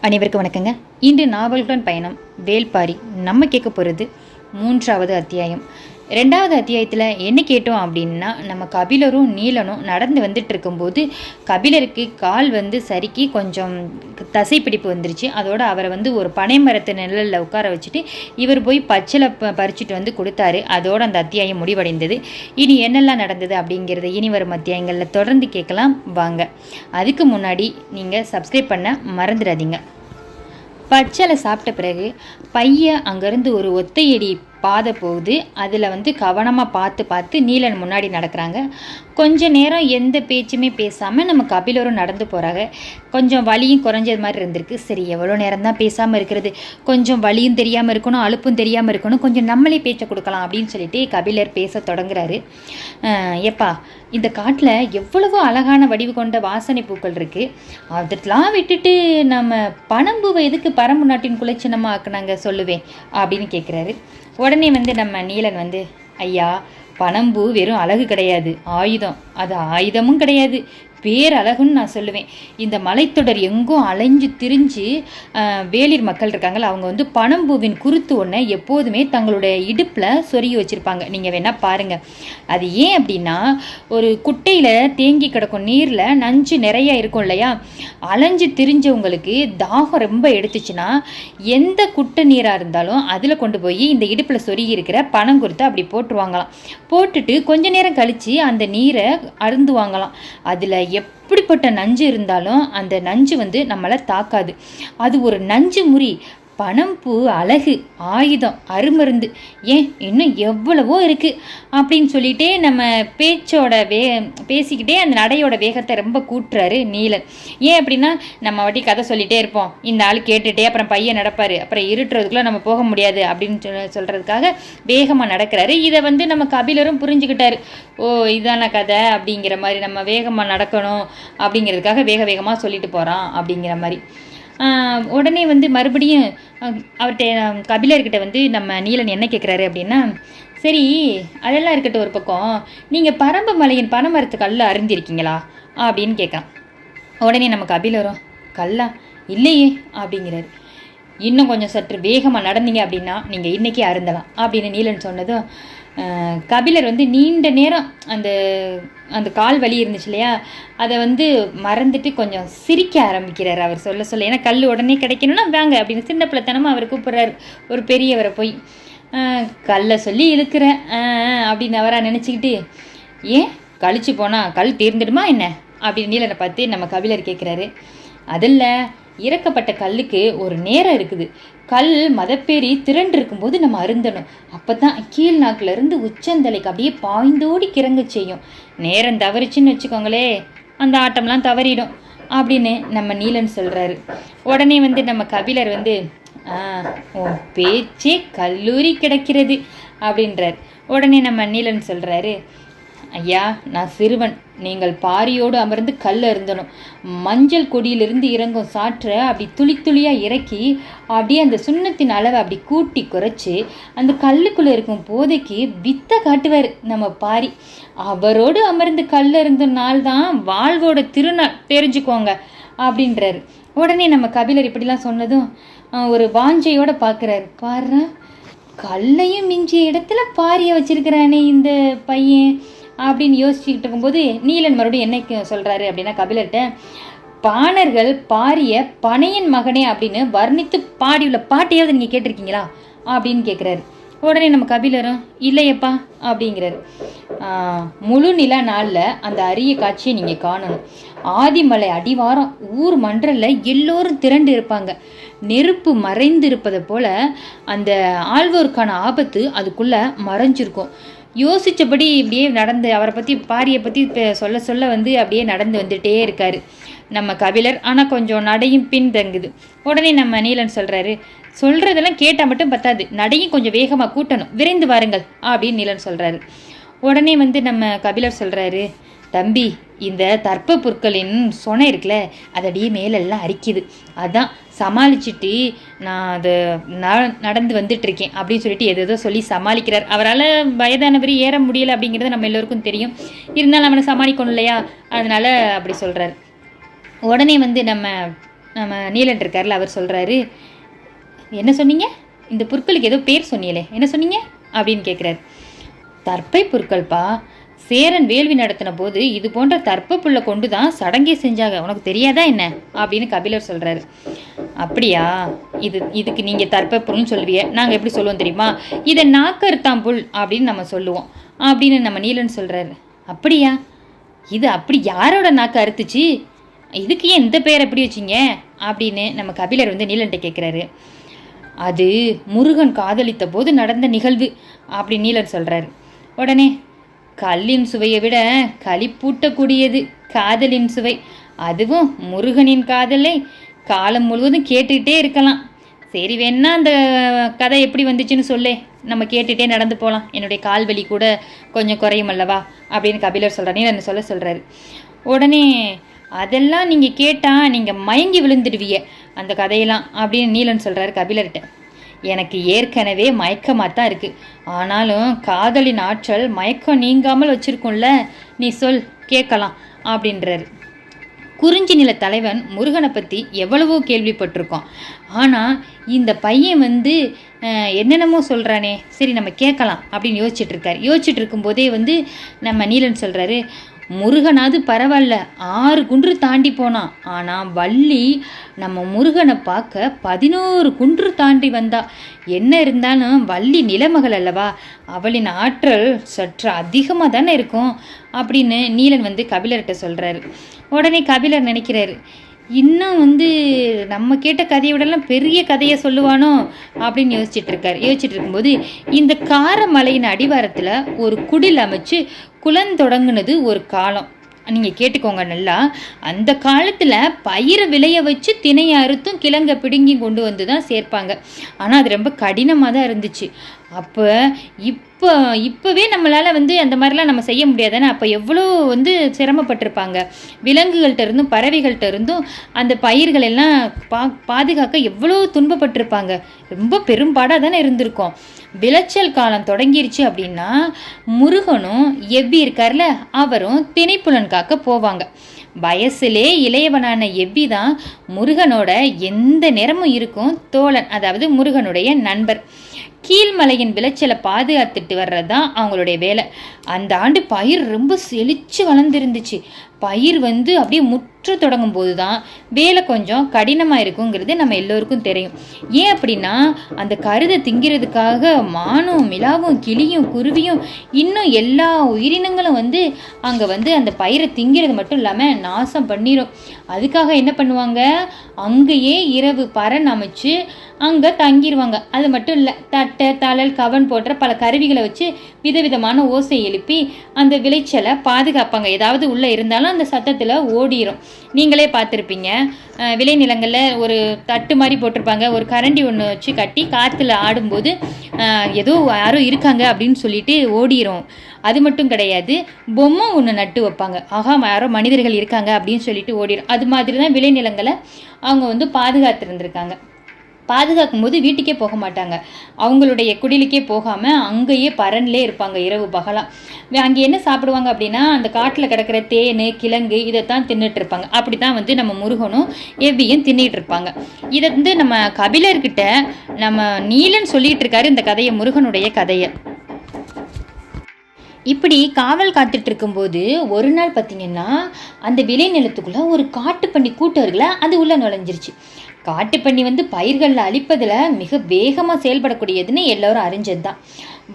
அனைவருக்கும் வணக்கங்க. இன்று நாவல்களுடன் பயணம் வேல்பாரி நம்ம கேட்க போகிறது மூன்றாவது அத்தியாயம். ரெண்டாவது அத்தியாயத்தில் என்ன கேட்டோம் அப்படின்னா நம்ம கபிலரும் நீலனும் நடந்து வந்துட்டு இருக்கும்போது கபிலருக்கு கால் வந்து சறுக்கி கொஞ்சம் தசைப்பிடிப்பு வந்துருச்சு. அதோட அவரை வந்து ஒரு பனை மரத்து நிழலில் உட்கார வச்சுட்டு இவர் போய் பச்சிலை ப பறிச்சுட்டு வந்து கொடுத்தாரு. அதோட அந்த அத்தியாயம் முடிவடைந்தது. இனி என்னெல்லாம் நடந்தது அப்படிங்கிறத இனி வரும் அத்தியாயங்களில் தொடர்ந்து கேட்கலாம். வாங்க. அதுக்கு முன்னாடி நீங்கள் சப்ஸ்கிரைப் பண்ண மறந்துடாதீங்க. பச்சலை சாப்பிட்ட பிறகு பையன் அங்கேருந்து ஒரு ஒத்தையடி பாதை போகுது. அதில் வந்து கவனமாக பார்த்து பார்த்து நீலன் முன்னாடி நடக்கிறாங்க. கொஞ்ச நேரம் எந்த பேச்சுமே பேசாமல் நம்ம கபிலரும் நடந்து போகிறாங்க கொஞ்சம் வலியும் குறைஞ்சது மாதிரி இருந்திருக்கு. சரி எவ்வளோ நேரம் தான் பேசாமல் இருக்கிறது? கொஞ்சம் வலியும் தெரியாமல் இருக்கணும் அலுப்பும் தெரியாமல் இருக்கணும். கொஞ்சம் நம்மளே பேச்சை கொடுக்கலாம் அப்படின்னு சொல்லிட்டு கபிலர் பேச தொடங்குறாரு. எப்பா இந்த காட்டில் எவ்வளவோ அழகான வடிவு கொண்ட வாசனை பூக்கள் இருக்குது அதெல்லாம் விட்டுட்டு நம்ம பனம்பூவை எதுக்கு பரம்பு நாட்டின் குலைச்சினமாக ஆக்குனாங்க சொல்லுவேன் அப்படின்னு கேட்குறாரு உடனே வந்து நம்ம நீலன் வந்து ஐயா பனம்பூ வெறும் அழகு கிடையாது ஆயுதம். அது ஆயுதமும் கிடையாது. பேரழகுன்னு நான் சொல்லுவேன். இந்த மலைத்தொடர் எங்கும் அலைஞ்சு திரிஞ்சு வேளிர் மக்கள் இருக்காங்கல்ல அவங்க வந்து பனம்பூவின் குருத்து ஒன்றை எப்போதுமே தங்களுடைய இடுப்பில் சொருகி வச்சுருப்பாங்க. நீங்கள் வேணால் பாருங்கள் அது ஏன் அப்படின்னா ஒரு குட்டையில் தேங்கி கிடக்கும் நீரில் நஞ்சு நிறைய இருக்கும் இல்லையா? அலைஞ்சு திரிஞ்சவங்களுக்கு தாகம் ரொம்ப எடுத்துச்சுன்னா எந்த குட்டை நீராக இருந்தாலும் அதில் கொண்டு போய் இந்த இடுப்பில் சொருகி இருக்கிற பனங்குருத்தை அப்படி போட்டுருவாங்களாம். போட்டுட்டு கொஞ்ச நேரம் கழித்து அந்த நீரை அருந்துவாங்களாம். அதில் எப்படிப்பட்ட நஞ்சு இருந்தாலும் அந்த நஞ்சு வந்து நம்மளை தாக்காது. அது ஒரு நஞ்சு முறி பணம் பூ அழகு ஆயுதம் அருமருந்து. ஏன் இன்னும் எவ்வளவோ இருக்குது அப்படின்னு சொல்லிட்டே நம்ம பேச்சோட வே பேசிக்கிட்டே அந்த நடையோட வேகத்தை ரொம்ப கூட்டுறாரு நீலன். ஏன் அப்படின்னா நம்ம வாட்டி கதை சொல்லிகிட்டே இருப்போம். இந்த ஆள் கேட்டுகிட்டே அப்புறம் பையன் நடப்பார். அப்புறம் இருட்டுறதுக்குள்ளே நம்ம போக முடியாது அப்படின்னு சொல் சொல்கிறதுக்காக வேகமாக நடக்கிறாரு. இதை வந்து நம்ம கபிலரும் புரிஞ்சுக்கிட்டாரு. ஓ இதான கதை அப்படிங்கிற மாதிரி நம்ம வேகமாக நடக்கணும் அப்படிங்கிறதுக்காக வேக வேகமாக சொல்லிட்டு போகிறான் அப்படிங்கிற மாதிரி. உடனே வந்து மறுபடியும் அவர்கிட்ட கபிலர்கிட்ட வந்து நம்ம நீலன் என்ன கேட்குறாரு அப்படின்னா சரி அதெல்லாம் இருக்கட்டும் ஒரு பக்கம். நீங்கள் பரம்பு மலையின் பனைமரத்து கல்ல அறிந்திருக்கீங்களா அப்படின்னு கேட்குறான் உடனே நம்ம கபிலரும் கல்லா? இல்லையே அப்படிங்கிறாரு. இன்னும் கொஞ்சம் சற்று வேகமாக நடந்தீங்க அப்படின்னா நீங்கள் இன்றைக்கே அருந்தலாம் அப்படின்னு நீலன் சொன்னதும் கபிலர் வந்து நீண்ட நேரம் அந்த அந்த கால் வலி இருந்துச்சு இல்லையா? அதை வந்து மறந்துட்டு கொஞ்சம் சிரிக்க ஆரம்பிக்கிறார் அவர் சொல்ல சொல்ல. ஏன்னா கல் உடனே கிடைக்கணும்னா வாங்க அப்படின்னு சின்ன பிள்ளைத்தனமாக அவர் கூப்பிட்றாரு. ஒரு பெரியவரை போய் கல்லை சொல்லி இழுக்கிறேன் அப்படின்னு அவராக நினச்சிக்கிட்டு ஏன்? கழிச்சு போனால் கல் தீர்ந்துடுமா என்ன? அப்படின்னு நீலனை பார்த்து நம்ம கபிலர் கேட்குறாரு அதில் இறக்கப்பட்ட கல்லுக்கு ஒரு நேரம் இருக்குது. கல் மதப்பேறி திரண்டு இருக்கும்போது நம்ம அருந்தணும். அப்போ தான் கீழ் நாக்கிலேருந்து உச்சந்தலைக்கு அப்படியே பாய்ந்தோடி கிறங்க செய்யும். நேரம் தவறிச்சுன்னு வச்சுக்கோங்களே அந்த ஆட்டம்லாம் தவறிடும் அப்படின்னு நம்ம நீலன் சொல்கிறாரு உடனே வந்து நம்ம கபிலர் வந்து ஓ உன் பேச்சே கல்லூரி கிடக்கிறது அப்படின்றார். உடனே நம்ம நீலன் சொல்கிறாரு ஐயா நான் சிறுவன். நீங்கள் பாரியோடு அமர்ந்து கல் அருந்தணும். மஞ்சள் கொடியிலிருந்து இறங்கும் சாற்றை அப்படி துளி துளியாக இறக்கி அப்படியே அந்த சுண்ணத்தின் அளவை அப்படி கூட்டி குறைச்சி அந்த கல்லுக்குள்ளே இருக்கும் போதைக்கு வித்தை காட்டுவார் நம்ம பாரி. அவரோடு அமர்ந்து கல் அருந்தும் நாள் தான் வாழ்வோட திருநாள். தெரிஞ்சுக்கோங்க அப்படின்றாரு. உடனே நம்ம கபிலர் இப்படிலாம் சொன்னதும் ஒரு வாஞ்சையோட பார்க்குறாரு. பாரு கல்லையும் மிஞ்சிய இடத்துல பாரியை வச்சிருக்கிறானே இந்த பையன். அப்படின்னு யோசிச்சுக்கிட்டு இருக்கும்போது நீலன் மறுபடியும் என்ன சொல்கிறாரு அப்படின்னா கபிலர்கிட்ட பாணர்கள் பாரிய பனையன் மகனே அப்படின்னு வர்ணித்து பாடியுள்ள பாட்டையாவது நீங்கள் கேட்டிருக்கீங்களா? அப்படின்னு கேட்குறாரு உடனே நம்ம கபிலரும் இல்லையப்பா அப்படிங்கிறாரு. முழு நில நாளில் அந்த அரிய காட்சியை நீங்கள் காணணும். ஆதிமலை அடிவாரம் ஊர் மன்றல்ல எல்லோரும் திரண்டு இருப்பாங்க. நெருப்பு மறைந்து இருப்பதை போல் அந்த ஆழ்வோருக்கான ஆபத்து அதுக்குள்ளே மறைஞ்சிருக்கும். யோசித்தபடி இப்படியே நடந்து அவரை பற்றி பாரியை பற்றி சொல்ல சொல்ல வந்து அப்படியே நடந்து வந்துகிட்டே இருக்கார். நம்ம கபிலர். ஆனால் கொஞ்சம் நடையும் பின்தங்குது. உடனே நம்ம நீலன் சொல்கிறாரு சொல்கிறதெல்லாம் கேட்டால் மட்டும் பத்தாது. நடையும் கொஞ்சம் வேகமாக கூட்டணும். விரைந்து வாருங்கள். அப்படின்னு நீலன் சொல்கிறாரு உடனே வந்து நம்ம கபிலர் சொல்கிறாரு தம்பி இந்த தர்ப்ப புற்களின் சொனை இருக்குல்ல அது அப்படியே மேலெல்லாம் அரிக்குது. அதான் சமாளிச்சுட்டு நான் அதை நடந்து வந்துட்டு இருக்கேன் அப்படின்னு சொல்லிட்டு எதோ சொல்லி சமாளிக்கிறார். அவரால் வயதானவர் ஏற முடியலை அப்படிங்கிறது நம்ம எல்லோருக்கும் தெரியும். இருந்தாலும் அவனை சமாளிக்கணும் இல்லையா? அதனால் அப்படி சொல்கிறார் உடனே வந்து நம்ம நம்ம நீலன் இருக்கார்ல அவர் சொல்கிறாரு என்ன சொன்னீங்க? இந்த புற்களுக்கு ஏதோ பேர் சொன்னீங்களே என்ன சொன்னீங்க? அப்படின்னு கேட்குறாரு தற்பை புற்கள்ப்பா சேரன் வேள்வி நடத்தின போது இது போன்ற தற்ப கொண்டு தான் சடங்கே செஞ்சாங்க. உனக்கு தெரியாதா என்ன? அப்படின்னு கபிலர் சொல்கிறாரு அப்படியா? இது இதுக்கு நீங்கள் தற்ப சொல்லுவீங்க நாங்கள் எப்படி சொல்லுவோம் தெரியுமா? இதை நாக்கறுத்தாம் புல் அப்படின்னு நம்ம சொல்லுவோம். அப்படின்னு நம்ம நீலன் சொல்கிறாரு அப்படியா? இது அப்படி யாரோட நாக்கு அறுத்துச்சு? இதுக்கு ஏன் இந்த பேர் எப்படி வச்சிங்க? அப்படின்னு நம்ம கபிலர் வந்து நீலன்ட்ட கேட்குறாரு அது முருகன் காதலித்த போது நடந்த நிகழ்வு அப்படி நீலன் சொல்கிறாரு உடனே கல்லின் சுவையை விட களிப்பூட்டக்கூடியது காதலின் சுவை. அதுவும் முருகனின் காதலை. காலம் முழுவதும் கேட்டுக்கிட்டே இருக்கலாம். சரி வேணா அந்த கதை எப்படி வந்துச்சுன்னு சொல்லு. நம்ம கேட்டுகிட்டே நடந்து போகலாம் என்னுடைய கால் வலி கூட கொஞ்சம் குறையும் அல்லவா? அப்படின்னு கபிலர் சொல்கிறார் என்ன சொல்ல சொல்கிறாரு உடனே அதெல்லாம் நீங்கள் கேட்டால் நீங்கள் மயங்கி விழுந்துடுவீங்க. அந்த கதையெல்லாம் அப்படின்னு நீலன் சொல்கிறாரு கபிலர்கிட்ட. எனக்கு ஏற்கனவே மயக்கமாக தான் இருக்குது ஆனாலும் காதலின் ஆற்றல் மயக்கம் நீங்காமல் வச்சுருக்கும்ல. நீ சொல் கேட்கலாம் அப்படின்றாரு. குறிஞ்சி நில தலைவன் முருகனை பற்றி எவ்வளவோ கேள்விப்பட்டிருக்கோம் ஆனால் இந்த பையன் வந்து என்னென்னமோ சொல்கிறானே சரி நம்ம கேட்கலாம் அப்படின்னு யோசிச்சுட்டு இருக்காரு. யோசிச்சுட்டு இருக்கும்போதே வந்து நம்ம நீலன் சொல்கிறாரு முருகனாவது பரவாயில்ல ஆறு குன்று தாண்டி போனான் ஆனால் வள்ளி நம்ம முருகனை பார்க்க பதினோரு குன்று தாண்டி வந்தா. என்ன இருந்தாலும் வள்ளி நிலமகள் அல்லவா? அவளின் ஆற்றல் சற்று அதிகமாக தானே இருக்கும்? அப்படின்னு நீலன் வந்து கபிலர்கிட்ட சொல்கிறாரு உடனே கபிலர் நினைக்கிறாரு இன்னும் வந்து நம்ம கேட்ட கதையை விடலாம் பெரிய கதையை சொல்லுவானோ? அப்படின்னு யோசிச்சுட்டு இருக்காரு. யோசிச்சுட்டு இருக்கும்போது இந்த காரமலையின் அடிவாரத்தில் ஒரு குடில் அமைச்சு குளந்தொடங்குனது ஒரு காலம். நீங்கள் கேட்டுக்கோங்க நல்லா. அந்த காலத்தில் பயிரை விளைய வச்சு திணையை அறுத்தும் கிழங்க பிடுங்கி கொண்டு வந்து தான் சேர்ப்பாங்க. ஆனால் அது ரொம்ப கடினமாக தான் இருந்துச்சு. அப்போ இப்போ இப்போவே நம்மளால் வந்து அந்த மாதிரிலாம் நம்ம செய்ய முடியாதானே அப்போ எவ்வளோ வந்து சிரமப்பட்டிருப்பாங்க. விலங்குகள்கிட்ட இருந்தும் பறவைகள்கிட்ட இருந்தும் அந்த பயிர்கள் எல்லாம் பா பாதுகாக்க எவ்வளோ துன்பப்பட்டிருப்பாங்க. ரொம்ப பெரும்பாடாக தானே இருந்திருக்கும். விளைச்சல் காலம் தொடங்கிருச்சு அப்படின்னா முருகனும் எவ்வி இருக்கார்ல அவரும் திணைப்புலன் காக்க போவாங்க. வயசுலே இளையவனான எவ்வி தான் முருகனோட எந்த நேரமும் இருக்கும் தோழன் அதாவது முருகனுடைய நண்பர். கீழ்மலையின் விளைச்சலை பாதுகாத்துட்டு வர்றது தான் அவங்களுடைய வேலை. அந்த ஆண்டு பயிர் ரொம்ப செழித்து வளர்ந்துருந்துச்சு. பயிர் வந்து அப்படியே சுற்ற தொடங்கும் போது தான் வேலை கொஞ்சம் கடினமாக இருக்குங்கிறது நம்ம எல்லோருக்கும் தெரியும். ஏன் அப்படின்னா அந்த கருதை திங்கிறதுக்காக மானும் மிலாவும் கிளியும் குருவியும் இன்னும் எல்லா உயிரினங்களும் வந்து அங்கே வந்து அந்த பயிரை திங்கிறது மட்டும் இல்லாமல் நாசம் பண்ணிடும் அதுக்காக என்ன பண்ணுவாங்க? அங்கேயே இரவு பறன் அமைச்சு அங்கே தங்கிடுவாங்க அது மட்டும் இல்லை தட்டை தழல் கவன் போன்ற பல கருவிகளை வச்சு விதவிதமான ஓசை எழுப்பி அந்த விளைச்சலை பாதுகாப்பாங்க. ஏதாவது உள்ளே இருந்தாலும் அந்த சத்தத்தில் ஓடிடும் நீங்களே பார்த்துருப்பீங்க. விளைநிலங்களில் ஒரு தட்டு மாதிரி போட்டிருப்பாங்க. ஒரு கரண்டி ஒன்று வச்சு கட்டி காற்றுல ஆடும்போது ஏதோ யாரும் இருக்காங்க அப்படின்னு சொல்லிட்டு ஓடிரும். அது மட்டும் கிடையாது. பொம்மை ஒன்று நட்டு வைப்பாங்க. ஆகா யாரோ மனிதர்கள் இருக்காங்க அப்படின்னு சொல்லிட்டு ஓடிடும் அது மாதிரி தான் விளைநிலங்களை அவங்க வந்து பாதுகாத்திருந்திருக்காங்க. பாதுகாக்கும் போது வீட்டுக்கே போக மாட்டாங்க. அவங்களுடைய குடிலுக்கே போகாமல் அங்கேயே பரன்லே இருப்பாங்க இரவு பகலாக அங்கே என்ன சாப்பிடுவாங்க அப்படின்னா அந்த காட்டில் கிடக்கிற தேன் கிழங்கு இதைத்தான் தின்னுட்டு இருப்பாங்க. அப்படி தான் வந்து நம்ம முருகனும் எவ்வியும் தின்னுட்டு இருப்பாங்க. இதை வந்து நம்ம கபிலர்கிட்ட நம்ம நீலன் சொல்லிட்டு இருக்காரு இந்த கதையை முருகனுடைய கதையை. இப்படி காவல் காத்துட்டு இருக்கும்போது ஒரு நாள் பார்த்தீங்கன்னா அந்த விளைநிலத்துக்குள்ள ஒரு காட்டுப்பன்னி கூட்டர்களை அது உள்ள நுழைஞ்சிருச்சு. காட்டுப்பன்னி வந்து பயிர்களில் அழிப்பதில் மிக வேகமாக செயல்படக்கூடியதுன்னு எல்லோரும் அறிஞ்சது தான்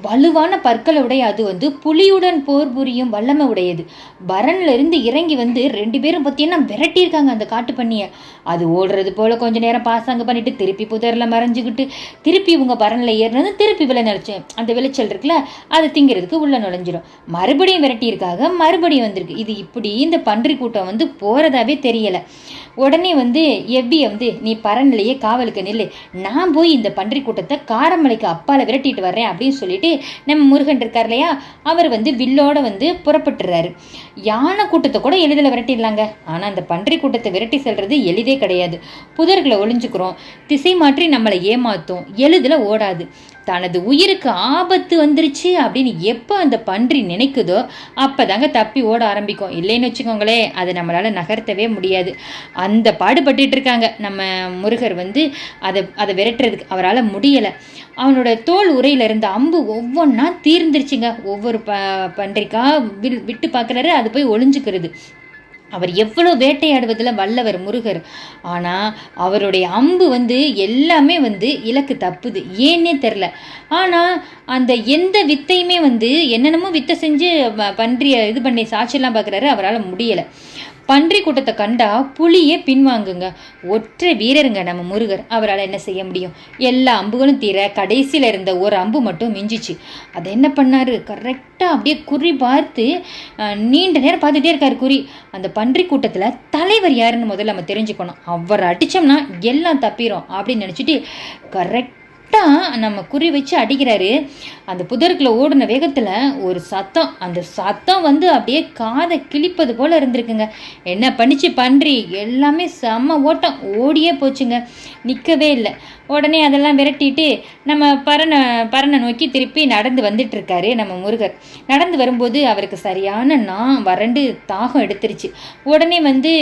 வலுவான பற்களை உடைய அது வந்து புலியுடன் போர் புரியும் வல்லமை உடையது. பரன்ல இருந்து இறங்கி வந்து ரெண்டு பேரும் பார்த்தீங்கன்னா விரட்டியிருக்காங்க அந்த காட்டுப்பன்னியை அது ஓடுறது போல் கொஞ்ச நேரம் பாசாங்க பண்ணிட்டு திருப்பி புதரில் மறைஞ்சுக்கிட்டு திருப்பி இவங்க பரனில் ஏறினது திருப்பி விளை நிலச்சி அந்த விளைச்சல் இருக்குல்ல அதை திங்கிறதுக்கு உள்ளே நுழைஞ்சிடும் மறுபடியும் விரட்டியிருக்காங்க மறுபடியும் வந்திருக்கு. இது இப்படி இந்த பன்றி கூட்டம் வந்து போகிறதாவே தெரியலை. உடனே வந்து எவ்வியை வந்து நீ பரன்லையே காவலுக்கு நில்லு. நான் போய் இந்த பன்றி கூட்டத்தை காரமலைக்கு அப்பால விரட்டிட்டு வர்றேன் அப்படின்னு சொல்லிட்டு நம்ம முருகன் இருக்கார் இல்லையா? அவர் வந்து வில்லோட வந்து புறப்பட்டுறாரு. யானை கூட்டத்தை கூட எளிதில் விரட்டிடலாங்க. ஆனால் அந்த பன்றி கூட்டத்தை விரட்டி செல்றது எளிதே கிடையாது. புதர்களை ஒளிஞ்சுக்கிறோம். திசை மாற்றி நம்மளை ஏமாத்தும். எளிதில் ஓடாது. தனது உயிருக்கு ஆபத்து வந்துருச்சு அப்படின்னு எப்போ அந்த பன்றி நினைக்குதோ அப்போ தாங்க தப்பி ஓட ஆரம்பிக்கும். இல்லைன்னு வச்சுக்கோங்களேன் அதை நம்மளால் நகர்த்தவே முடியாது. அந்த பாடுபட்டுட்டு இருக்காங்க. நம்ம முருகர் வந்து அதை அதை விரட்டுறதுக்கு அவரால் முடியலை. அவனோட தோல் உரையில இருந்த அம்பு ஒவ்வொன்றா தீர்ந்துருச்சுங்க. ஒவ்வொரு ப பன்றிக்கா வில் விட்டு பார்க்குறாரு அது போய் ஒளிஞ்சுக்கிறது. அவர் எவ்வளோ வேட்டையாடுவதில் வல்லவர் முருகர். ஆனால் அவருடைய அம்பு வந்து எல்லாமே வந்து இலக்கு தப்புது. ஏன்னே தெரில. ஆனால் அந்த எந்த வித்தையுமே வந்து என்னென்னமோ வித்தை செஞ்சு ப- பன்றியை இது பண்ணி சாட்சியெல்லாம் பார்க்குறாரு அவரால் முடியலை. பன்றி கூட்டத்தை கண்டா புலியே பின்வாங்குங்க. ஒற்றை வீரருங்க நம்ம முருகர். அவரால் என்ன செய்ய முடியும்? எல்லா அம்புகளும் தீர கடைசியில் இருந்த ஒரு அம்பு மட்டும் மிஞ்சிச்சு. அதை என்ன பண்ணாரு? கரெக்டாக அப்படியே குறி பார்த்து நீண்ட நேரம் பார்த்துட்டே இருக்கார் குறி. அந்த பன்றி கூட்டத்தில் தலைவர் யாருன்னு முதல்ல நம்ம தெரிஞ்சுக்கணும். அவர் அடித்தோம்னா எல்லாம் தப்பிடும் அப்படின்னு நினச்சிட்டு கரெக்ட் கரெக்டாக நம்ம குறி வச்சு அடிக்கிறாரு. அந்த புதருக்குள்ள ஓடின வேகத்தில் ஒரு சத்தம் அந்த சத்தம் வந்து அப்படியே காதை கிழிப்பது போல் இருந்திருக்குங்க. என்ன பண்ணிச்சு பன்றி? எல்லாமே செம்ம ஓட்டம். ஓடியே போச்சுங்க. நிற்கவே இல்லை. உடனே அதெல்லாம் விரட்டிட்டு நம்ம பரண பரணை நோக்கி திருப்பி நடந்து வந்துட்டு இருக்காரு நம்ம முருகர். நடந்து வரும்போது அவருக்கு சரியான நான் வறண்டு தாகம் எடுத்துருச்சு. உடனே வந்து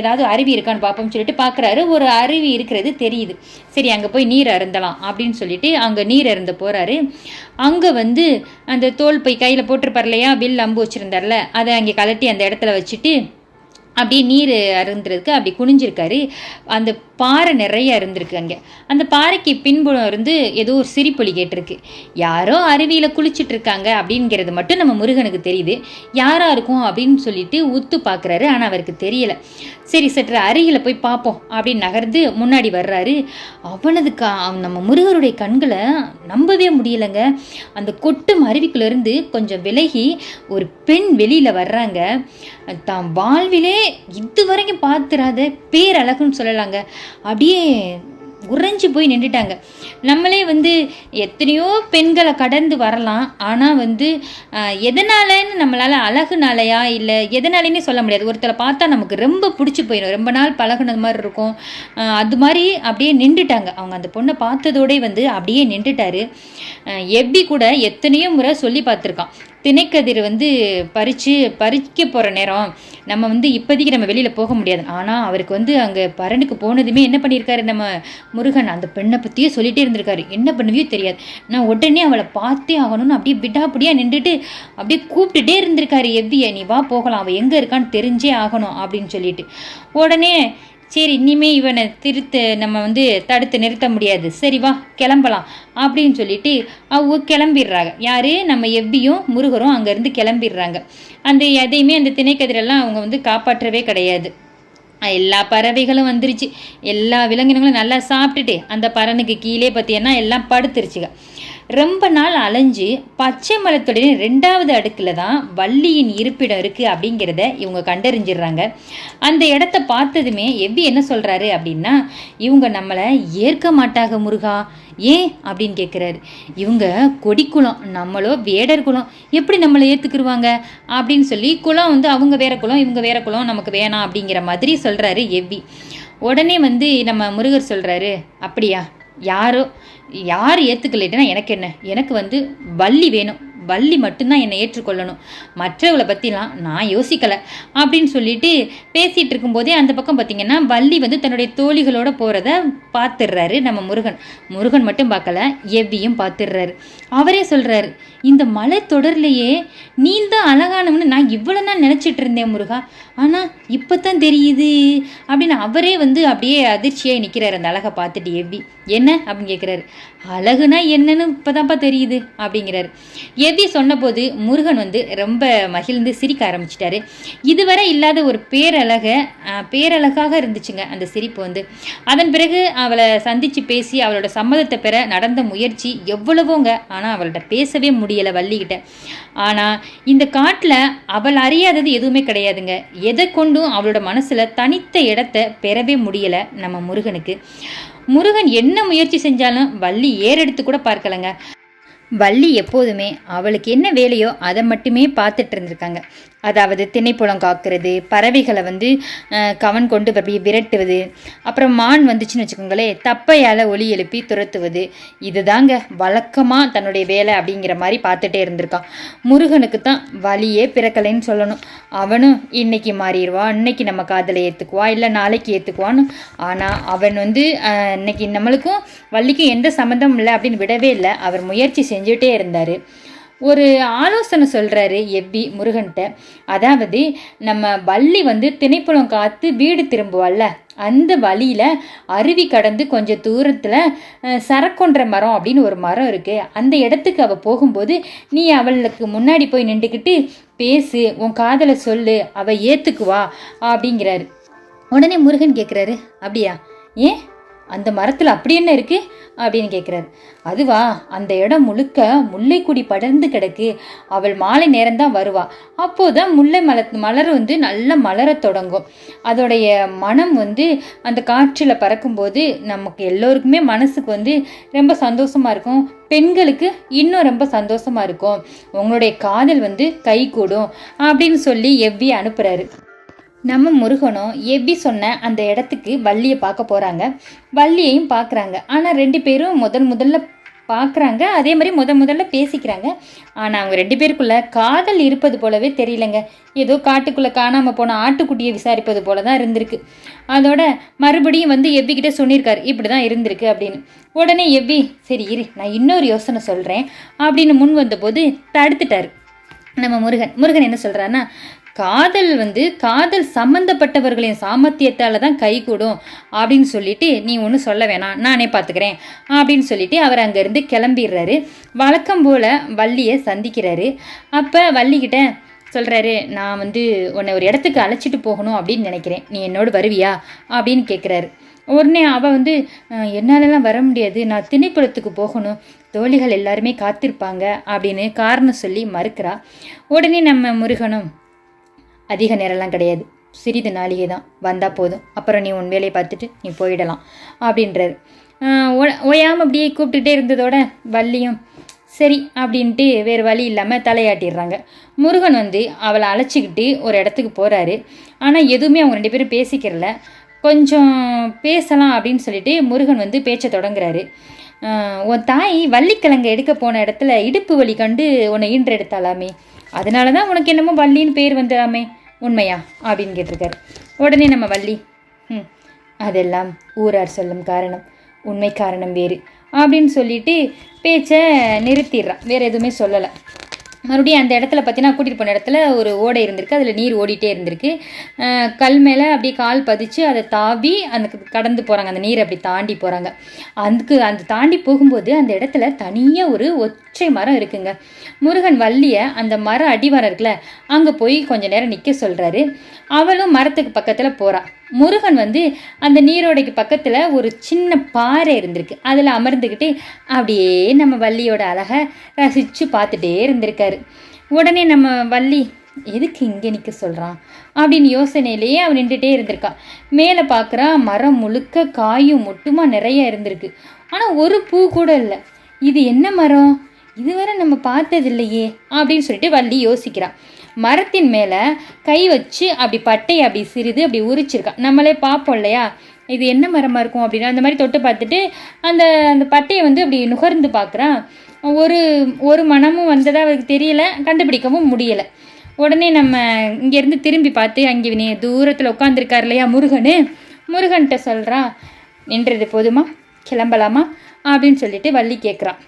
ஏதாவது அருவி இருக்கான்னு பார்ப்போம்னு சொல்லிட்டு பார்க்குறாரு ஒரு அருவி இருக்கிறது தெரியுது. சரி அங்கே போய் நீர் அருந்தலாம் அப்படின்னு சொல்லிட்டு அங்கே நீர் அருந்த போகிறாரு அங்கே வந்து அந்த தோல் போய் கையில் போட்டிருப்பார் இல்லையா? வில் அம்பு வச்சுருந்தார்ல. அதை அங்கே கலட்டி அந்த இடத்துல வச்சுட்டு அப்படியே நீர் அருந்துறதுக்கு அப்படி குனிஞ்சிருக்காரு. அந்த பாறை நிறைய இருந்திருக்கு அங்கே. அந்த பாறைக்கு பின்புறம் இருந்து ஏதோ ஒரு சிரிப்பொலி கேட்டிருக்கு. யாரோ அருவியில் குளிச்சிட்டு இருக்காங்க அப்படிங்கிறது மட்டும் நம்ம முருகனுக்கு தெரியுது. யாராக இருக்கும் அப்படின்னு சொல்லிட்டு உத்து பார்க்குறாரு ஆனால் அவருக்கு தெரியல. சரி சற்று அருகில் போய் பார்ப்போம் அப்படின்னு நகர்ந்து முன்னாடி வர்றாரு. அவனது கா நம்ம முருகருடைய கண்களை நம்பவே முடியலைங்க. அந்த கொட்டும் அருவிக்குள்ளேருந்து கொஞ்சம் விலகி ஒரு பெண் வெளியில் வர்றாங்க. தான் வாழ்விலே இதுவரைக்கும் பார்த்துறாத பேரழகுன்னு சொல்லலாங்க. அப்படியே உறைஞ்சி போய் நின்றுட்டாங்க. நம்மளே வந்து எத்தனையோ பெண்களை கடந்து வரலாம். ஆனால் வந்து எதனாலன்னு நம்மளால் அழகுனாலையா இல்லை எதனாலேன்னு சொல்ல முடியாது. ஒருத்தரை பார்த்தா நமக்கு ரொம்ப பிடிச்சி போயிடும். ரொம்ப நாள் பழகுனது மாதிரி இருக்கும். அது மாதிரி அப்படியே நின்றுட்டாங்க. அவங்க அந்த பொண்ணை பார்த்ததோடே வந்து அப்படியே நின்றுட்டாரு. எப்படி கூட எத்தனையோ முறை சொல்லி பார்த்துருக்கான். திணைக்கதிர் வந்து பறித்து பறிக்க போகிற நேரம் நம்ம வந்து இப்போதைக்கு நம்ம வெளியில் போக முடியாது. ஆனால் அவருக்கு வந்து அங்கே பரனுக்கு போனதுமே என்ன பண்ணியிருக்காரு? நம்ம முருகன் அந்த பெண்ணை பற்றியே சொல்லிகிட்டே இருந்திருக்காரு. என்ன பண்ணுவியோ தெரியாது. நான் உடனே அவளை பார்த்தே ஆகணும்னு அப்படியே விடாப்படியாக நின்றுட்டு அப்படியே கூப்பிட்டுட்டே இருந்திருக்காரு. எவ்வியை நீ வா போகலாம். அவள் எங்கே இருக்கான்னு தெரிஞ்சே ஆகணும் அப்படின்னு சொல்லிட்டு. உடனே சரி இனிமே இவனை திருத்து நம்ம வந்து தடுத்து நிறுத்த முடியாது. சரி வா கிளம்பலாம் அப்படின்னு சொல்லிட்டு அவங்க கிளம்பிடுறாங்க. யாரு? நம்ம எவ்வியும் முருகரும் அங்கேருந்து கிளம்பிடுறாங்க. அந்த எதையுமே அந்த திணைக்கதிரெல்லாம் அவங்க வந்து காப்பாற்றவே கிடையாது. எல்லா பறவைகளும் வந்துருச்சு. எல்லா விலங்கினங்களும் நல்லா சாப்பிட்டுட்டு அந்த பறனுக்கு கீழே பார்த்தீங்கன்னா எல்லாம் படுத்துருச்சுங்க. ரொம்ப நாள் அலைஞ்சு பச்சை மலத்துடைய ரெண்டாவது அடுக்கில் தான் வள்ளியின் இருப்பிடம் இருக்குது அப்படிங்கிறத இவங்க கண்டறிஞ்சிடுறாங்க. அந்த இடத்த பார்த்ததுமே எவ்வி என்ன சொல்கிறாரு அப்படின்னா இவங்க நம்மளை ஏற்க மாட்டாக முருகா. ஏன் அப்படின்னு கேட்குறாரு இவங்க கொடிக்குளம் நம்மளோ வேடர் குலம் எப்படி நம்மளை ஏற்றுக்குருவாங்க அப்படின்னு சொல்லி குலம் வந்து அவங்க வேற குலம் இவங்க வேற குலம் நமக்கு வேணாம் அப்படிங்கிற மாதிரி சொல்கிறாரு எவ்வி. உடனே வந்து நம்ம முருகர் சொல்கிறாரு அப்படியா? யாரோ யார் ஏற்றுக்கலைட்டுனா எனக்கு என்ன? எனக்கு வந்து வள்ளி வேணும். வள்ளி மட்டும்தான் என்னை ஏற்றுக்கொள்ளணும். மற்றவளை பற்றிலாம் நான் யோசிக்கலை. அப்படின்னு சொல்லிட்டு பேசிகிட்டு இருக்கும்போதே அந்த பக்கம் பார்த்தீங்கன்னா வள்ளி வந்து தன்னுடைய தோழிகளோட போகிறத பார்த்துடுறாரு நம்ம முருகன். முருகன் மட்டும் பார்க்கல எவ்வியும் பார்த்துடுறாரு அவரே சொல்கிறாரு இந்த மலை தொடர்லையே நீ தான் அழகானவனு நான் இவ்வளோ நாள் நினச்சிட்டு இருந்தேன் முருகா. ஆனால் இப்போ தான் தெரியுது. அப்படின்னு அவரே வந்து அப்படியே அதிர்ச்சியாக நிற்கிறாரு அந்த அழகை பார்த்துட்டு எவ்வி. என்ன? அப்படின்னு கேட்குறாரு அழகுனா என்னன்னு இப்போதான்ப்பா தெரியுது. அப்படிங்கிறாரு. எவ்வி சொன்னபோது முருகன் வந்து ரொம்ப மகிழ்ந்து சிரிக்க ஆரம்பிச்சிட்டாரு. இதுவரை இல்லாத ஒரு பேரழக பேரழகாக இருந்துச்சுங்க அந்த சிரிப்பு வந்து. அதன் பிறகு அவளை சந்தித்து பேசி அவளோட சம்மதத்தை பெற நடந்த முயற்சி எவ்வளவோங்க ஆனால் அவள்கிட்ட பேசவே முடியலை வள்ளிக்கிட்ட ஆனால் இந்த காட்டில் அவள் அறியாதது எதுவுமே கிடையாதுங்க. எதை கொண்டும் அவளோட மனசில் தனித்த இடத்த பெறவே முடியலை நம்ம முருகனுக்கு. முருகன் என்ன முயற்சி செஞ்சாலும் வள்ளி ஏறெடுத்து கூட பார்க்கலங்க. வள்ளி எப்போதுமே அவளுக்கு என்ன வேலையோ அதை மட்டுமே பார்த்துட்டு இருந்திருக்காங்க. அதாவது திணைப்புலம் காக்கிறது பறவைகளை வந்து கவன் கொண்டு அப்படியே விரட்டுவது அப்புறம் மான் வந்துச்சுன்னு வச்சுக்கோங்களேன் தப்பையால் ஒலி எழுப்பி துரத்துவது இதுதாங்க வழக்கமாக தன்னுடைய வேலை அப்படிங்கிற மாதிரி பார்த்துட்டே இருந்திருக்கான். முருகனுக்கு தான் வழியே பிறக்கலைன்னு சொல்லணும். அவனும் இன்னைக்கு மாறிடுவான் இன்னைக்கு நம்ம காதலை ஏற்றுக்குவா இல்லை நாளைக்கு ஏற்றுக்குவான்னு ஆனால் அவன் வந்து இன்னைக்கு நம்மளுக்கும் வள்ளிக்கும் எந்த சம்மந்தமும் இல்லை அப்படின்னு விடவே இல்லை. அவர் முயற்சி செஞ்சுட்டே இருந்தார். ஒரு ஆலோசனை சொல்கிறாரு எவ்வி முருகன்கிட்ட அதாவது நம்ம வள்ளி வந்து திணைப்புலம் காத்து வீடு திரும்புவாள்ல. அந்த வழியில் அருவி கடந்து கொஞ்சம் தூரத்தில் சரக்கொன்ற மரம் அப்படின்னு ஒரு மரம் இருக்குது அந்த இடத்துக்கு அவள் போகும்போது நீ அவளுக்கு முன்னாடி போய் நின்றுக்கிட்டு பேசு உன் காதலை சொல்லு அவள் ஏற்றுக்குவா அப்படிங்கிறாரு. உடனே முருகன் கேட்குறாரு அப்படியா? ஏன்? அந்த மரத்தில் அப்படி என்ன இருக்கு? அப்படின்னு கேட்குறாரு அதுவா அந்த இடம் முழுக்க முல்லைக்குடி படர்ந்து கிடக்கு. அவள் மாலை நேரம்தான் வருவா. அப்போதான் முல்லை மல மலர் வந்து நல்லா மலர தொடங்கும். அதோடைய மனம் வந்து அந்த காற்றில் பறக்கும்போது நமக்கு எல்லோருக்குமே மனசுக்கு வந்து ரொம்ப சந்தோஷமாக இருக்கும். பெண்களுக்கு இன்னும் ரொம்ப சந்தோஷமாக இருக்கும். உங்களுடைய காதல் வந்து கைகூடும் அப்படின்னு சொல்லி எவ்வி அனுப்புகிறாரு நம்ம முருகனும் எப்படி சொன்ன அந்த இடத்துக்கு வள்ளியை பார்க்க போகிறாங்க வள்ளியையும் பார்க்குறாங்க. ஆனால் ரெண்டு பேரும் முதல் முதல்ல பார்க்குறாங்க. அதே மாதிரி முத முதல்ல பேசிக்கிறாங்க. ஆனால் அவங்க ரெண்டு பேருக்குள்ள காதல் இருப்பது போலவே தெரியலங்க. ஏதோ காட்டுக்குள்ளே காணாமல் போன ஆட்டுக்குட்டியை விசாரிப்பது போல தான் இருந்திருக்கு. அதோட மறுபடியும் வந்து எவ்விக்கிட்ட சொல்லியிருக்காரு. இப்படி தான் இருந்திருக்கு அப்படின்னு. உடனே எவ்வி சரி இரு. நான் இன்னொரு யோசனை சொல்கிறேன் அப்படின்னு முன் வந்தபோது தடுத்துட்டார். நம்ம முருகன். முருகன் என்ன சொல்கிறான்னா காதல் வந்து காதல் சம்பந்தப்பட்டவர்களின் சாமர்த்தியத்தால் தான் கைகூடும் அப்படின்னு சொல்லிட்டு நீ ஒன்றும் சொல்ல வேணாம் நானே பார்த்துக்கிறேன் அப்படின்னு சொல்லிட்டு அவர் அங்கேருந்து கிளம்பிடுறாரு. வழக்கம் போல் வள்ளியை சந்திக்கிறாரு. அப்போ வள்ளிக்கிட்ட சொல்கிறாரு நான் வந்து உன்னை ஒரு இடத்துக்கு அழைச்சிட்டு போகணும் அப்படின்னு நினைக்கிறேன். நீ என்னோடு வருவியா? அப்படின்னு கேட்குறாரு உடனே அவள் வந்து என்னாலலாம் வர முடியாது. நான் திணைப்புலத்துக்கு போகணும். தோழிகள் எல்லாருமே காத்திருப்பாங்க அப்படின்னு காரணம் சொல்லி மறுக்கிறா. உடனே நம்ம முருகனும் அதிக நேரம்லாம் கிடையாது. சிறிது நாளிகை தான். வந்தால் போதும். அப்புறம் நீ உன் வேலையை பார்த்துட்டு நீ போயிடலாம் அப்படின்றாரு. ஓயாமல் அப்படியே கூப்பிட்டுட்டே இருந்ததோட வள்ளியும் சரி அப்படின்ட்டு வேறு வழி இல்லாமல் தலையாட்டிடுறாங்க. முருகன் வந்து அவளை அழைச்சிக்கிட்டு ஒரு இடத்துக்கு போகிறாரு ஆனால் எதுவுமே அவங்க ரெண்டு பேரும் பேசிக்கிறல. கொஞ்சம் பேசலாம் அப்படின்னு சொல்லிட்டு முருகன் வந்து பேச்சை தொடங்குறாரு. உன் தாய் வள்ளிக்கிழங்கு எடுக்க போன இடத்துல இடுப்பு வலி கண்டு உன்னை ஈன்று எடுத்தாலாமே அதனால தான் உனக்கு என்னமோ வள்ளின்னு பேர் வந்துடாமே உண்மையா? அப்படின்னு கேட்டிருக்காரு. உடனே நம்ம வள்ளி ம் அதெல்லாம் ஊரார் சொல்லும் காரணம். உண்மை காரணம் வேறு. அப்படின்னு சொல்லிட்டு பேச்சை நிறுத்திடுறான். வேறு எதுவுமே சொல்லலை. மறுபடியும் அந்த இடத்துல பார்த்தீங்கன்னா கூட்டிகிட்டு போன இடத்துல ஒரு ஓடை இருந்திருக்கு. அதில் நீர் ஓடிட்டே இருந்திருக்கு. கல் மேலே அப்படியே கால் பதிச்சு அதை தாவி அந்த கடந்து போகிறாங்க அந்த நீரை அப்படி தாண்டி போகிறாங்க அதுக்கு அந்த தாண்டி போகும்போது அந்த இடத்துல தனியாக ஒரு ஒற்றை மரம் இருக்குங்க. முருகன் வள்ளியை அந்த மரம் அடிவாரம் இருக்குல்ல அங்கே போய் கொஞ்சம் நேரம் நிற்க சொல்கிறாரு அவளும் மரத்துக்கு பக்கத்தில் போகிறாள் முருகன் வந்து அந்த நீரோடைக்கு பக்கத்தில் ஒரு சின்ன பாறை இருந்திருக்கு. அதில் அமர்ந்துக்கிட்டு அப்படியே நம்ம வள்ளியோட அழகை ரசித்து பார்த்துட்டே இருந்திருக்காரு. உடனே நம்ம வள்ளி எதுக்கு இங்கே நிற்க சொல்கிறான் அப்படின்னு யோசனையிலேயே அவன் நின்றுட்டே இருந்திருக்கான். மேலே பார்க்குறா மரம் முழுக்க காயும் மொட்டுமா நிறைய இருந்திருக்கு. ஆனால் ஒரு பூ கூட இல்லை. இது என்ன மரம்? இதுவரை நம்ம பார்த்ததில்லையே அப்படின்னு சொல்லிட்டு வள்ளி யோசிக்கிறான். மரத்தின் மேலே கை வச்சு அப்படி பட்டை அப்படி சிறிது அப்படி உரிச்சிருக்கான் நம்மளே பார்ப்போம் இல்லையா? இது என்ன மரமாக இருக்கும் அப்படின்னா அந்த மாதிரி தொட்டு பார்த்துட்டு அந்த அந்த பட்டையை வந்து அப்படி நுகர்ந்து பார்க்குறான் ஒரு ஒரு மனமும் வந்ததாக அவருக்கு தெரியல கண்டுபிடிக்கவும் முடியலை. உடனே நம்ம இங்கேருந்து திரும்பி பார்த்து அங்கே நீ தூரத்தில் உட்காந்துருக்கார் இல்லையா முருகனு? முருகன்கிட்ட சொல்கிறான் நின்றது போதுமா? கிளம்பலாமா? அப்படின்னு சொல்லிட்டு வள்ளி கேட்குறான்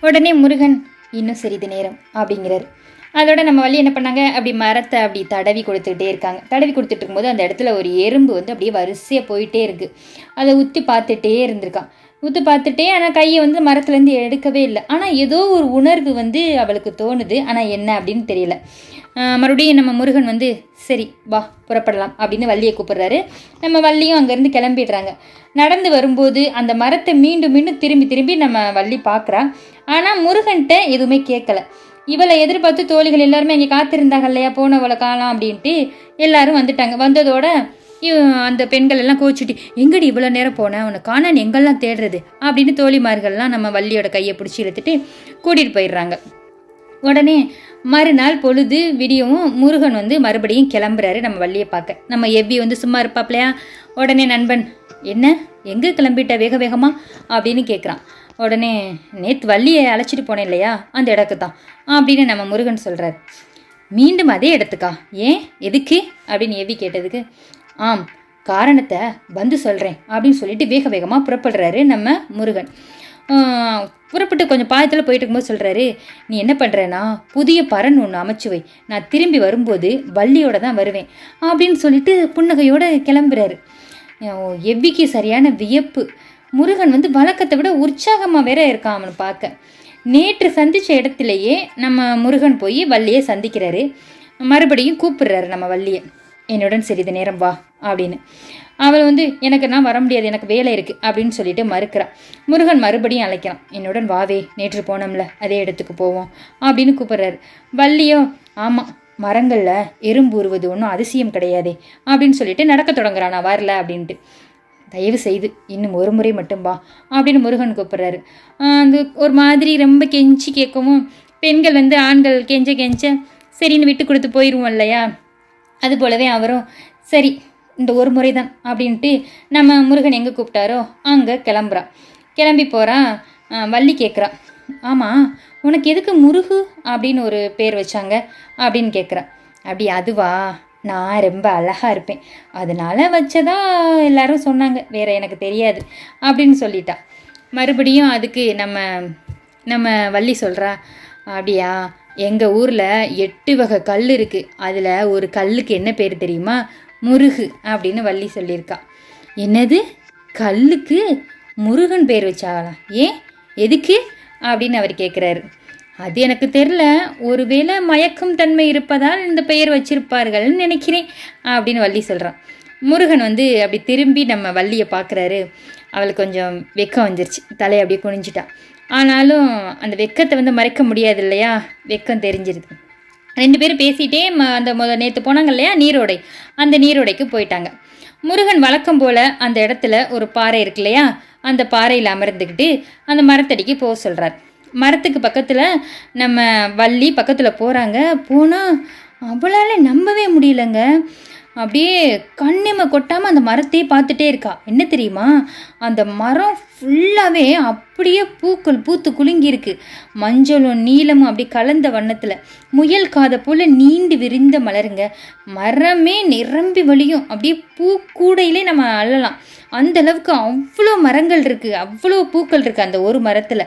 உடனே முருகன் இன்னும் சிறிது நேரம் அப்படிங்கிறாரு. அதோட நம்ம வள்ளி என்ன பண்ணாங்க? அப்படி மரத்தை அப்படி தடவி கொடுத்துக்கிட்டே இருக்காங்க. தடவி கொடுத்துட்டு இருக்கும்போது அந்த இடத்துல ஒரு எறும்பு வந்து அப்படியே வரிசையாக போயிட்டே இருக்கு. அதை உத்தி பார்த்துட்டே இருந்திருக்கான். உத்து பார்த்துட்டே ஆனால் கையை வந்து மரத்துலேருந்து எடுக்கவே இல்லை. ஆனால் ஏதோ ஒரு உணர்வு வந்து அவளுக்கு தோணுது. ஆனால் என்ன அப்படின்னு தெரியல. மறுபடியும் நம்ம முருகன் வந்து சரி வா புறப்படலாம் அப்படின்னு வள்ளியை கூப்பிடுறாரு. நம்ம வள்ளியும் அங்கேருந்து கிளம்பிடுறாங்க. நடந்து வரும்போது அந்த மரத்தை மீண்டும் மீண்டும் திரும்பி திரும்பி நம்ம வள்ளி பார்க்குறா. ஆனால் முருகன்கிட்ட எதுவுமே கேட்கல. இவளை எதிர்பார்த்து தோழிகள் எல்லாருமே இங்கே காத்திருந்தாங்க இல்லையா? போனவளை காலம் அப்படின்ட்டு எல்லாரும் வந்துட்டாங்க. வந்ததோட இவ- அந்த பெண்கள் எல்லாம் கோச்சிட்டு எங்கடி இவ்வளோ நேரம் போனேன் உன்னை காணான் எங்கெல்லாம் தேடுறது? அப்படின்னு தோழிமார்கள்லாம் நம்ம வள்ளியோட கையை பிடிச்சி இழுத்துட்டு கூட்டிகிட்டு போயிடுறாங்க. உடனே மறுநாள் பொழுது விடியவும் முருகன் வந்து மறுபடியும் கிளம்புறாரு நம்ம வள்ளியை பார்க்க. நம்ம எவ்வி வந்து சும்மா இருப்பாப்லையா? உடனே நண்பன் என்ன? எங்கே கிளம்பிட்ட? வேக வேகமா? அப்படின்னு கேட்குறான் உடனே நேத்து வள்ளியை அழைச்சிட்டு போனேன் இல்லையா? அந்த இடத்துக்கு தான் அப்படின்னு நம்ம முருகன் சொல்கிறார் மீண்டும் அதே இடத்துக்கா? ஏன்? எதுக்கு? அப்படின்னு எவி கேட்டதுக்கு ஆம் காரணத்தை வந்து சொல்கிறேன் அப்படின்னு சொல்லிட்டு வேக வேகமாக புறப்படுறாரு நம்ம முருகன். புறப்பட்டு கொஞ்சம் பாயத்தில் போயிட்டு இருக்கும்போது சொல்கிறாரு நீ என்ன பண்ணுறேன்னா புதிய பரன் ஒன்று அமைச்சு வை. நான் திரும்பி வரும்போது வள்ளியோட தான் வருவேன் அப்படின்னு சொல்லிட்டு புன்னகையோடு கிளம்புறாரு. எவ்விக்கு சரியான வியப்பு. முருகன் வந்து வழக்கத்தை விட உற்சாகமாக வேற இருக்கான் அவனை பார்க்க. நேற்று சந்தித்த இடத்துலையே நம்ம முருகன் போய் வள்ளியை சந்திக்கிறாரு. மறுபடியும் கூப்பிடுறாரு நம்ம வள்ளியை. என்னுடன் சிறிது நேரம் வா அப்படின்னு. அவள் வந்து எனக்கு நான் வர முடியாது எனக்கு வேலை இருக்குது அப்படின்னு சொல்லிட்டு மறுக்கிறான் முருகன் மறுபடியும் அழைக்கிறான். என்னுடன் வாவே நேற்று போனோம்ல அதே இடத்துக்கு போவோம் அப்படின்னு கூப்பிட்றாரு. வள்ளியோ ஆமாம் மரங்களில் எறும்பு உருவது ஒன்றும் அதிசயம் கிடையாதே அப்படின்னு சொல்லிட்டு நடக்க தொடங்குறான். நான் வரல அப்படின்ட்டு. தயவு செய்து இன்னும் ஒரு முறை மட்டும் வா அப்படின்னு முருகன் கூப்பிட்றாரு. அது அந்த ஒரு மாதிரி ரொம்ப கெஞ்சி கேட்கவும் பெண்கள் வந்து ஆண்கள் கெஞ்ச கெஞ்ச சரின்னு விட்டு கொடுத்து போயிடுவோம் இல்லையா? அது போலவே அவரும் சரி இந்த ஒரு முறை தான் அப்படின்ட்டு நம்ம முருகன் எங்கே கூப்பிட்டாரோ அங்கே கிளம்புறான். கிளம்பி போகிறான் வள்ளி கேட்குறான் ஆமாம் உனக்கு எதுக்கு முருகு அப்படின்னு ஒரு பேர் வச்சாங்க அப்படின்னு கேட்குறான் அப்படி அதுவா? நான் ரொம்ப அழகாக இருப்பேன். அதனால வச்சதா எல்லாரும் சொன்னாங்க. வேறு எனக்கு தெரியாது. அப்படின்னு சொல்லிட்டா. மறுபடியும் அதுக்கு நம்ம நம்ம வள்ளி சொல்கிறா அப்படியா எங்கள் ஊரில் எட்டு வகை கல் இருக்குது அதில் ஒரு கல்லுக்கு என்ன பேர் தெரியுமா? முருகு அப்படின்னு வள்ளி சொல்லியிருக்கா. என்னது? கல்லுக்கு முருகன் பேர் வச்சாங்களா ஏன்? எதுக்கு? அப்படின்னு அவர் கேட்குறாரு அது எனக்கு தெரில ஒருவேளை மயக்கும் தன்மை இருப்பதால் இந்த பெயர் வச்சிருப்பார்கள்னு நினைக்கிறேன் அப்படின்னு வள்ளி சொல்கிறான் முருகன் வந்து அப்படி திரும்பி நம்ம வள்ளியை பார்க்குறாரு. அவளுக்கு கொஞ்சம் வெக்கம் வந்துருச்சு. தலையை அப்படியே குனிஞ்சிட்டான் ஆனாலும் அந்த வெக்கத்தை வந்து மறைக்க முடியாது இல்லையா? வெக்கம் தெரிஞ்சிருது. ரெண்டு பேரும் பேசிட்டே ம அந்த முத நேற்று போனாங்க இல்லையா? நீரோடை. அந்த நீரோடைக்கு போயிட்டாங்க. முருகன் வழக்கம் போல் அந்த இடத்துல ஒரு பாறை இருக்கு இல்லையா? அந்த பாறையில் அமர்ந்துக்கிட்டு அந்த மரத்தடிக்கு போக சொல்கிறார் மரத்துக்கு பக்கத்தில் நம்ம வள்ளி பக்கத்தில் போகிறாங்க போனால் அவளால் நம்பவே முடியலங்க. அப்படியே கண்ணிமை கொட்டாமல் அந்த மரத்தையே பார்த்துட்டே இருக்கா. என்ன தெரியுமா? அந்த மரம் ஃபுல்லாகவே அப்படியே பூக்கள் பூத்து குலுங்கி இருக்கு மஞ்சளும் நீலமும் அப்படி கலந்த வண்ணத்தில். முயல் காதை போல் நீண்டு விரிந்த மலருங்க. மரமே நிரம்பி வழியும். அப்படியே பூக்கூடையிலே நம்ம அள்ளலாம் அந்த அளவுக்கு அவ்வளோ மரங்கள் இருக்குது அவ்வளோ பூக்கள் இருக்குது அந்த ஒரு மரத்தில்.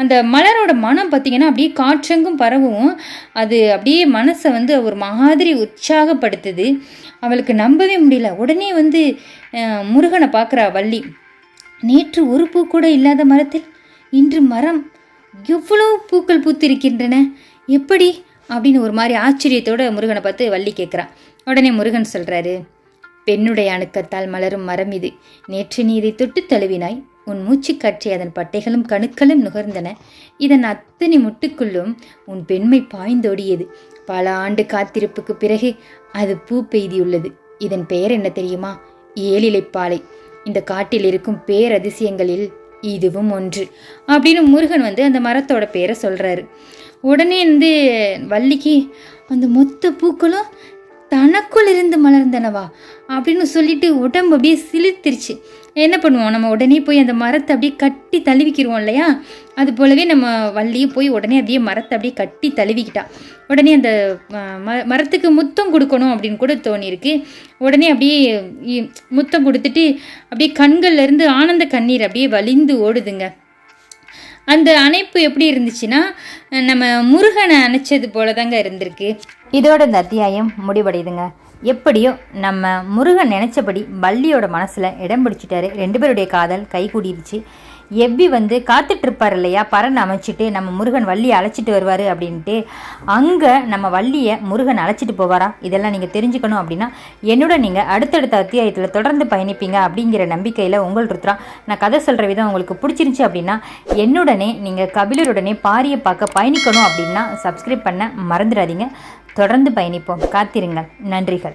அந்த மலரோட மனம் பார்த்திங்கன்னா அப்படியே காற்றெங்கும் பரவும். அது அப்படியே மனசை வந்து ஒரு மாதிரி உற்சாகப்படுத்துது. அவளுக்கு நம்பவே முடியல. உடனே வந்து முருகனை பார்க்குறா வள்ளி. நேற்று ஒரு பூ கூட இல்லாத மரத்தில் இன்று மரம் எவ்வளவு பூக்கள் பூத்திருக்கின்றன? எப்படி? அப்படின்னு ஒரு மாதிரி ஆச்சரியத்தோட முருகனை பார்த்து வள்ளி கேட்குறான் உடனே முருகன் சொல்கிறாரு பெண்ணுடைய அணுக்கத்தால் மலரும் மரம் இது. நேற்று நீ இதை தொட்டு தழுவினாய். உன் மூச்சு காற்றி அதன் பட்டைகளும் கணுக்களும் நுகர்ந்தன. இதன் அத்தனை முட்டுக்குள்ளும் உன் பெண்மை பாய்ந்தோடியது. பல ஆண்டு காத்திருப்புக்கு பிறகு அது பூ பெய்தியுள்ளது. இதன் பெயர் என்ன தெரியுமா? ஏழிலைப்பாலை. இந்த காட்டில் இருக்கும் பேரதிசயங்களில் இதுவும் ஒன்று. அப்படின்னு முருகன் வந்து அந்த மரத்தோட பேரை சொல்கிறாரு உடனே வந்து வள்ளிக்கு அந்த மொத்த பூக்களும் தனக்குள் இருந்து மலர்ந்தனவா? அப்படின்னு சொல்லிட்டு உடம்பு அப்படியே சிலிர்த்திருச்சு. என்ன பண்ணுவோம்? நம்ம உடனே போய் அந்த மரத்தை அப்படியே கட்டி தழுவிக்கிருவோம் இல்லையா? அது போலவே நம்ம வள்ளியும் போய் உடனே அப்படியே மரத்தை அப்படியே கட்டி தழுவிக்கிட்டா. உடனே அந்த ம மரத்துக்கு முத்தம் கொடுக்கணும் அப்படின்னு கூட தோணியிருக்கு. உடனே அப்படியே இ- முத்தம் கொடுத்துட்டு அப்படியே கண்கள்லேருந்து ஆனந்த கண்ணீர் அப்படியே வலிந்து ஓடுதுங்க. அந்த அணைப்பு எப்படி இருந்துச்சுன்னா நம்ம முருகனை அணைச்சது போல தாங்க இருந்திருக்கு. இதோட இந்த அத்தியாயம் முடிவடையுதுங்க. எப்படியோ நம்ம முருகன் நினச்சபடி வள்ளியோட மனசில் இடம் பிடிச்சிட்டாரு. ரெண்டு பேருடைய காதல் கைகூடிருச்சு எவ்வி வந்து காத்துட்டு இருப்பார் இல்லையா? பறன் அமைச்சிட்டு நம்ம முருகன் வள்ளியை அழைச்சிட்டு வருவார் அப்படின்ட்டு. அங்கே நம்ம வள்ளியை முருகன் அழைச்சிட்டு போவாரா? இதெல்லாம் நீங்கள் தெரிஞ்சுக்கணும் அப்படின்னா என்னோட நீங்கள் அடுத்தடுத்த அத்தியாயத்தில் தொடர்ந்து பயணிப்பீங்க அப்படிங்கிற நம்பிக்கையில் உங்கள் ருத்ரா நான் கதை சொல்கிற விதம் உங்களுக்கு பிடிச்சிருந்துச்சி அப்படின்னா என்னுடனே நீங்கள் கபிலருடனே பாரியை பார்க்க பயணிக்கணும் அப்படின்னா சப்ஸ்கிரைப் பண்ண மறந்துடாதீங்க. தொடர்ந்து பயணிப்போம். காத்திருங்கள். நன்றிகள்.